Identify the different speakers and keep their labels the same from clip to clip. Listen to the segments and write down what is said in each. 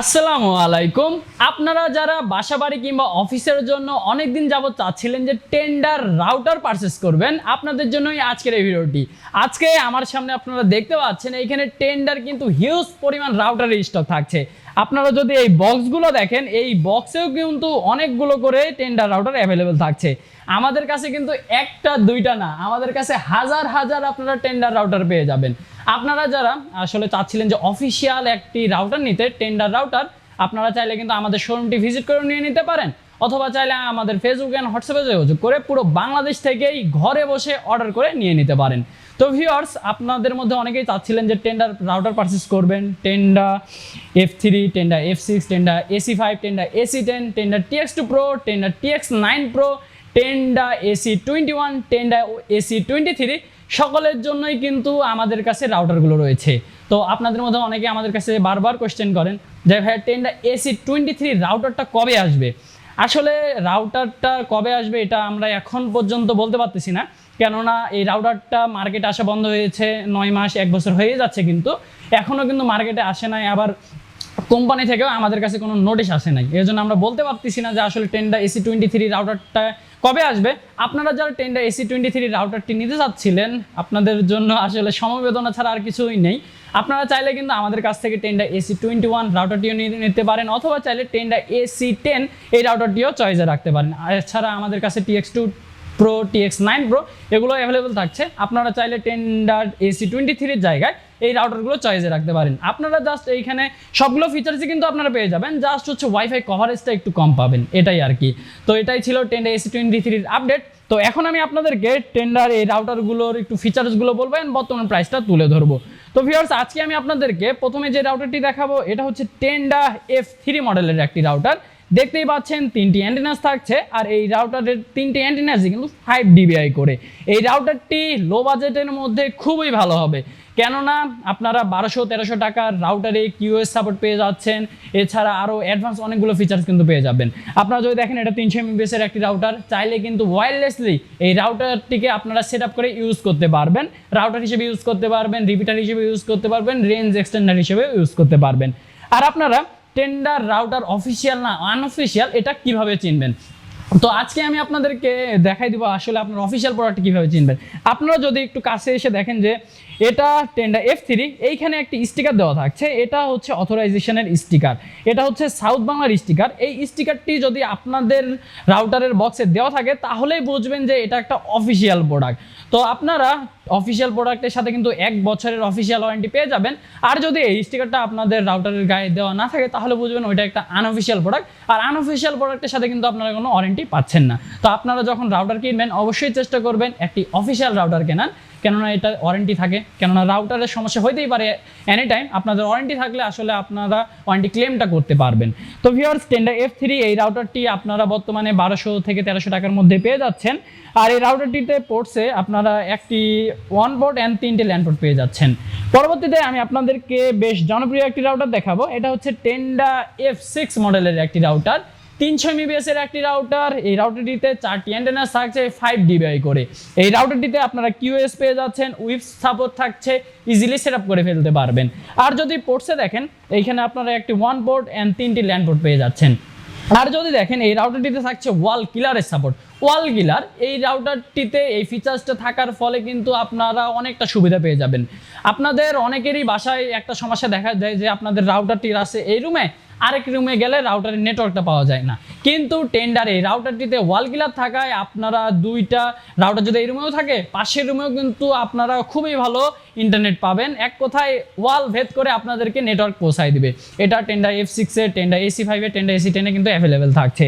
Speaker 1: আসসালামু আলাইকুম। আপনারা যারা বাসাবাড়ি কিংবা অফিসের জন্য অনেক দিন যাবত চাচ্ছিলেন যে টেন্ডার রাউটার পারচেস করবেন, আপনাদের জন্যই আজকের এই ভিডিওটি। আজকে আমার সামনে আপনারা দেখতে পাচ্ছেন, এইখানে টেন্ডার কিন্তু হিউজ পরিমাণ রাউটারের স্টক থাকছে। আপনারা যদি এই বক্সগুলো দেখেন, এই বক্সেও কিন্তু অনেকগুলো করে টেন্ডার রাউটার অ্যাভেলেবেল থাকছে। আমাদের কাছে কিন্তু একটা, দুইটা না, আমাদের কাছে হাজার হাজার আপনারা টেন্ডার রাউটার পেয়ে যাবেন। আপনারা যারা আসলে চাচ্ছিলেন যে অফিসিয়াল একটি রাউটার নিতে টেন্ডার রাউটার আপনারা চাইলে কিন্তু আমাদের শোরুমটি ভিজিট করে নিয়ে নিতে পারেন। অথবা চাইলে আমাদের ফেসবুক অ্যান্ড হোয়াটসঅ্যাপে যোগাযোগ করে পুরো বাংলাদেশ থেকেই ঘরে বসে অর্ডার করে নিয়ে নিতে পারেন। তো ভিউয়ার্স আপনাদের মধ্যে অনেকেই চাচ্ছিলেন যে টেন্ডার রাউটার পারচেস করবেন। Tenda F three Tenda F six Tenda AC five Tenda AC ten Tenda TX two pro Tenda TX nine pro Tenda AC twenty one Tenda AC twenty three সকলের জন্যই কিন্তু আমাদের কাছে রাউটারগুলো রয়েছে। তো আপনাদের মধ্যে অনেকে আমাদের কাছে বারবার কোশ্চেন করেন যে ভাইয়া টেন্ডা এসি টোয়েন্টি থ্রি রাউটারটা কবে আসবে? আসলে রাউটারটা কবে আসবে এটা আমরা এখন পর্যন্ত বলতে পারতেছি না। কেননা এই রাউটারটা মার্কেটে আসা বন্ধ হয়েছে, নয় মাস, এক বছর হয়ে যাচ্ছে কিন্তু। এখনও কিন্তু মার্কেটে আসে নাই। আবার কোম্পানি থেকেও আমাদের কাছে কোনো নোটিশ আসে নাই। এর জন্য আমরা বলতে পারতেছি না যে আসলে টেন্ডা এসি টোয়েন্টি থ্রি রাউটারটা কবে আসবে। আপনারা যারা টেন্ডা এসি টোয়েন্টি থ্রি রাউটারটি নিতে চাচ্ছিলেন, আপনাদের জন্য আসলে সমবেদনা ছাড়া আর কিছুই নেই। আপনারা চাইলে কিন্তু আমাদের কাছ থেকে টেন্ডা এসি টোয়েন্টি ওয়ান রাউটারটিও নিতে পারেন, অথবা চাইলে টেন্ডা এসি টেন এই রাউটারটিও চয়েসে রাখতে পারেন। এছাড়া আমাদের কাছে TX two pro TX nine pro এগুলো অ্যাভেলেবেল থাকছে। আপনারা চাইলে টেন্ডার এসি টোয়েন্টি থ্রির জায়গায় এই রাউটারগুলো চয়েসে রাখতে পারেন। আপনারা জাস্ট এইখানে সবগুলো ফিচার্সই কিন্তু আপনারা পেয়ে যাবেন। জাস্ট হচ্ছে ওয়াইফাই কভারেজটা একটু কম পাবেন, এটাই আর কি। তো এটাই ছিল টেন্ডার এসি টোয়েন্টি থ্রির আপডেট তো এখন আমি আপনাদেরকে টেন্ডার এই রাউটারগুলোর একটু ফিচার্সগুলো বলব বর্তমান প্রাইসটা তুলে ধরবো। তো ভিউয়ার্স আজকে আমি আপনাদেরকে প্রথমে যে রাউটারটি দেখাবো, এটা হচ্ছে টেন্ডা এফ থ্রি মডেলের একটি রাউটার দেখতেই পাচ্ছেন, তিনটি অ্যান্টেনাস থাকছে, আর এই রাউটারের তিনটি অ্যান্টেনাসই কিন্তু ফাইভ ডিবিআই করে। এই রাউটারটি লো বাজেটের মধ্যে খুবই ভালো হবে। কেননা আপনারা বারোশো, তেরোশো টাকার রাউটারে কিউএস সাপোর্ট পেয়ে যাচ্ছেন। এছাড়া আরও অ্যাডভান্স অনেকগুলো ফিচার্স কিন্তু পেয়ে যাবেন। আপনারা যদি দেখেন এটা তিনশো এমবিএসের একটি রাউটার চাইলে কিন্তু ওয়্যারলেসলি এই রাউটারটিকে আপনারা সেট আপ করে ইউজ করতে পারবেন। রাউটার হিসেবে ইউজ করতে পারবেন রিপিটার হিসেবে ইউজ করতে পারবেন রেঞ্জ এক্সটেন্ডার হিসেবে ইউজ করতে পারবেন। আর আপনারা টেন্ডার রাউটার অফিসিয়াল না আনঅফিসিয়াল এটা কীভাবে চিনবেন? তো আজকে আমি আপনাদেরকে দেখাই দিব আসলে আপনার অফিসিয়াল প্রোডাক্ট কীভাবে চিনবেন। আপনারা যদি একটু কাছে এসে দেখেন যে এটা টেন্ডার এফ থ্রি এইখানে একটি স্টিকার দেওয়া থাকছে। এটা হচ্ছে অথরাইজেশনের স্টিকার এটা হচ্ছে সাউথ বাংলার স্টিকার এই স্টিকারটি যদি আপনাদের রাউটারের বক্সে দেওয়া থাকে, তাহলেই বুঝবেন যে এটা একটা অফিসিয়াল প্রোডাক্ট তো আপনারা অফিসিয়াল প্রোডাক্টের সাথে কিন্তু এক বছরের অফিসিয়াল ওয়ারেন্টি পেয়ে যাবেন। আর যদি এই স্টিকারটা আপনাদের রাউটারের গায়ে দেওয়া না থাকে, তাহলে বুঝবেন ওইটা একটা আনঅফিসিয়াল প্রোডাক্ট আর আনঅফিসিয়াল প্রোডাক্টের সাথে কিন্তু আপনারা কোনো ওয়ারেন্টি পাচ্ছেন না। তো আপনারা যখন রাউটার কিনবেন, অবশ্যই চেষ্টা করবেন একটি অফিসিয়াল রাউটার কেনার। কেননা এটা ওয়ারেন্টি থাকে। কেননা রাউটারের সমস্যা হইতেই পারে এনি টাইম আপনাদের ওয়ারেন্টি থাকলে আসলে আপনারা ওয়ারেন্টি ক্লেমটা করতে পারবেন। তো ভিওর্স টেন্ডার এফ থ্রি এই রাউটারটি আপনারা বর্তমানে বারোশো থেকে তেরোশো টাকার মধ্যে পেয়ে যাচ্ছেন। আর এই রাউটারটিতে পড়ছে আপনারা একটি ওয়ান বোর্ড অ্যান্ড তিনটে ল্যান্ড পোর্ট পেয়ে যাচ্ছেন। পরবর্তীতে আমি আপনাদেরকে বেশ জনপ্রিয় একটি রাউটার দেখাবো। এটা হচ্ছে টেন্ডা এফ সিক্স মডেলের একটি রাউটার তিনশো এমবিএস এর একটি রাউটার এই রাউটারটিতে চারটি অ্যান্টেনাস থাকছে ফাইভ ডিবিআই করে। এই রাউটারটিতে আপনারা কিউএস পেয়ে যাচ্ছেন উইফ সাপোর্ট থাকছে ইজিলি সেট করে ফেলতে পারবেন। আর যদি পোর্টসে দেখেন, এইখানে আপনারা একটি ওয়ান পোর্ট অ্যান্ড তিনটি ল্যান্ড পোর্ট পেয়ে যাচ্ছেন। আর যদি দেখেন, এই রাউটারটিতে থাকছে ওয়াল কিলারের সাপোর্ট ওয়াল কিলার, এই রাউটারটিতে এই ফিচার্সটা থাকার ফলে কিন্তু আপনারা অনেকটা সুবিধা পেয়ে যাবেন। আপনাদের অনেকেরই বাসায় একটা সমস্যা দেখা যায় যে আপনাদের রাউটারটি আছে এই রুমে আরেক রুমে গেলে রাউটারের নেটওয়ার্কটা পাওয়া যায় না। কিন্তু টেন্ডারে রাউটারটিতে ওয়াল কিলার থাকায় আপনারা দুইটা রাউটার যদি এই রুমেও থাকে, পাশের রুমেও কিন্তু আপনারা খুবই ভালো ইন্টারনেট পাবেন। এক কথায় ওয়াল ভেদ করে আপনাদেরকে নেটওয়ার্ক পৌঁছায় দিবে। এটা টেন্ডার এফ সিক্সে টেন্ডার এসি ফাইভে টেন্ডার এসি টেনে কিন্তু অ্যাভেলেবেল থাকছে।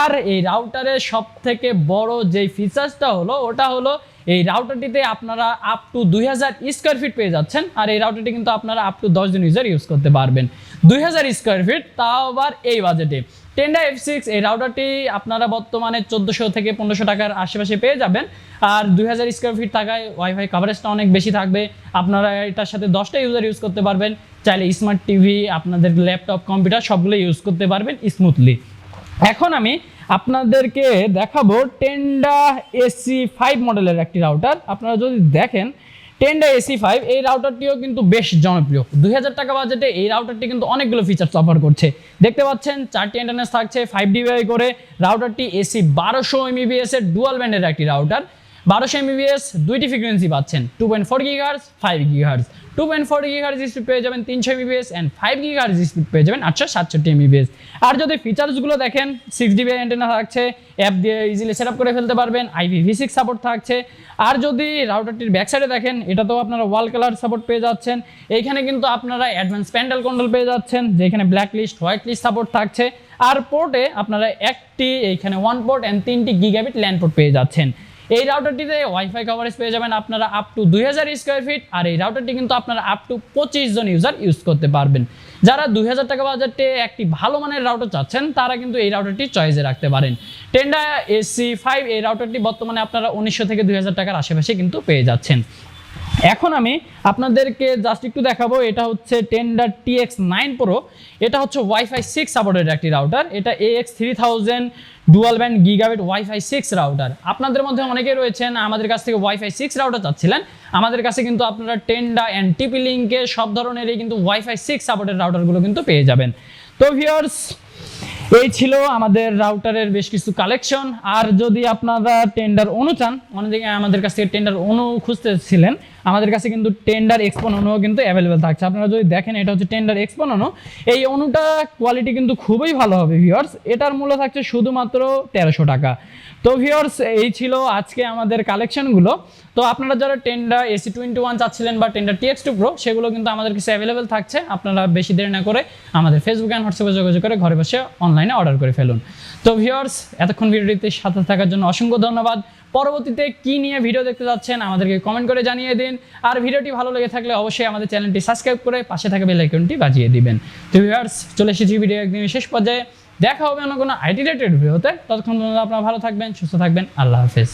Speaker 1: আর এই রাউটারের সব থেকে বড় যেই ফিচার্সটা হলো, ওটা হলো এই রাউটারটিতে আপনারা আপ টু দুই হাজার স্কোয়ার ফিট পেয়ে যাচ্ছেন। আর এই রাউটারটি কিন্তু আপনারা আপ টু দশ জন ইউজার ইউজ করতে পারবেন। দুই হাজার স্কোয়ার ফিট তাও আবার এই বাজেটে টেন্ডা এফ সিক্স এই রাউটারটি আপনারা বর্তমানে চোদ্দোশো থেকে পনেরোশো টাকার আশেপাশে পেয়ে যাবেন। আর দুই হাজার স্কোয়ার ফিট থাকায় ওয়াইফাই কাভারেজটা অনেক বেশি থাকবে। আপনারা এটার সাথে দশটা ইউজার ইউজ করতে পারবেন। চাইলে স্মার্ট টিভি আপনাদের ল্যাপটপ কম্পিউটার সবগুলো ইউজ করতে পারবেন স্মুথলি এখন আমি আপনাদেরকে দেখাবো টেন্ডা এসি ফাইভ মডেলের একটি রাউটার আপনারা যদি দেখেন টেন্ডা এসি ফাইভ এই রাউটারটিও কিন্তু বেশ জনপ্রিয়। দুই হাজার টাকা বাজেটে এই রাউটারটি কিন্তু অনেকগুলো ফিচার্স অফার করছে। দেখতে পাচ্ছেন, চারটি ইন্টারনেস থাকছে ফাইভ ডিবিআই করে রাউটারটি এসি বারোশো এমবিবিএস এর ডুয়াল ব্যান্ডের একটি রাউটার বারোশো এমবিবিএস দুইটি ফ্রিকোয়েন্সি পাচ্ছেন। Two point four gigahertz five gigahertz two point four gigahertz speed পেয়ে যাবেন তিনশো Mbps and five gigahertz speed পেয়ে যাবেন আটশো সাতষট্টি এমবিবিএস আর যদি ফিচার্সগুলো দেখেন সিক্স ডিবি অ্যান্টেনা থাকছে অ্যাপ দিয়ে ইজিলি সেট আপ করে ফেলতে পারবেন আইপি সিক্স সাপোর্ট থাকছে। আর যদি রাউটারটির ব্যাক সাইডে দেখেন এটা তো আপনারা ওয়াল কালার সাপোর্ট পেয়ে যাচ্ছেন। এইখানে কিন্তু আপনারা অ্যাডভান্স প্যান্ডেল কন্ট্রোল পেয়ে যাচ্ছেন, যেখানে black list white list support থাকছে। আর পোর্টে আপনারা একটি, এইখানে ওয়ান পোর্ট অ্যান্ড তিনটি গিগাবিট ল্যান্ড পোর্ট পেয়ে যাচ্ছেন। এই রাউটারটিতে ওয়াইফাই কভারেজ পেয়ে যাবেন আপনারা আপ টু দুই হাজার স্কোয়ার ফিট আর এই রাউটারটি কিন্তু আপনারা আপ টু পঁচিশ জন ইউজার ইউজ করতে পারবেন। যারা দুই হাজার টাকা বাজেটে একটি ভালো মানের রাউটার চাচ্ছেন, তারা কিন্তু এই রাউটারটি চয়েসে রাখতে পারেন। টেন্ডা এসি ফাইভ এই রাউটারটি বর্তমানে আপনারা উনিশশো থেকে দুই হাজার টাকার আশেপাশে কিন্তু পেয়ে যাচ্ছেন। এখন আমি আপনাদেরকে জাস্ট একটু দেখাবো, এটা হচ্ছে টেন্ডার টিএক্স নাইন প্রো এটা হচ্ছে ওয়াইফাই সিক্স সাপোর্টেড একটি রাউটার এটা AX three thousand dual band gigabit wifi six router আপনাদের মধ্যে অনেকে রয়েছেন, আমাদের কাছ থেকে ওয়াইফাই সিক্স রাউটার চাচ্ছিলেন, আমাদের কাছে কিন্তু আপনারা টেন্ডা অ্যান্ড টিপি লিঙ্কে সব ধরনেরই কিন্তু ওয়াইফাই সিক্স সাপোর্টেড রাউটারগুলো কিন্তু পেয়ে যাবেন। তো ভিউয়ার্স এই ছিল আমাদের রাউটারের বেশ কিছু কালেকশন আর যদি আপনারা টেন্ডার অনু চান, অনেকে, আমাদের কাছ থেকে টেন্ডার অনু খুঁজতেছিলেন আমাদের কাছে কিন্তু টেন্ডার এক্সপন অনুও কিন্তু অ্যাভেলেবেল থাকছে। আপনারা যদি দেখেন, এটা হচ্ছে টেন্ডার এক্সপন অনু। এই অনুটা কোয়ালিটি কিন্তু খুবই ভালো হবে ভিউয়ার্স এটার মূল্য থাকছে শুধুমাত্র তেরোশো টাকা। তো ভিউয়ার্স এই ছিল আজকে আমাদের কালেকশনগুলো তো আপনারা যারা টেন্ডার এসি টোয়েন্টি ওয়ান চাচ্ছিলেন বা টেন্ডার টিএক্স টু প্রো সেগুলো কিন্তু আমাদের কাছে অ্যাভেলেবেল থাকছে। আপনারা বেশি দেরি না করে আমাদের ফেসবুক অ্যান্ড হোয়াটসঅ্যাপে যোগাযোগ করে ঘরে বসে অনলাইনে অর্ডার করে ফেলুন। তো ভিউয়ার্স এতক্ষণ ভিডিওটিতে সাথে থাকার জন্য অসংখ্য ধন্যবাদ। পরবর্তীতে কি নিয়ে ভিডিও দেখতে যাচ্ছেন আমাদেরকে কমেন্ট করে জানিয়ে দিন। আর ভিডিওটি ভালো লেগে থাকলে অবশ্যই আমাদের চ্যানেলটি সাবস্ক্রাইব করে পাশে থাকা বেল আইকনটি বাজিয়ে দিবেন। তো ভিউয়ার্স চলে এসেছি ভিডিও একদিন শেষ পর্যায়ে। দেখা হবে অন্য কোনো আইটি রিলেটেড ভিডিওতে ততক্ষণ আপনারা ভালো থাকবেন, সুস্থ থাকবেন। আল্লাহ হাফেজ।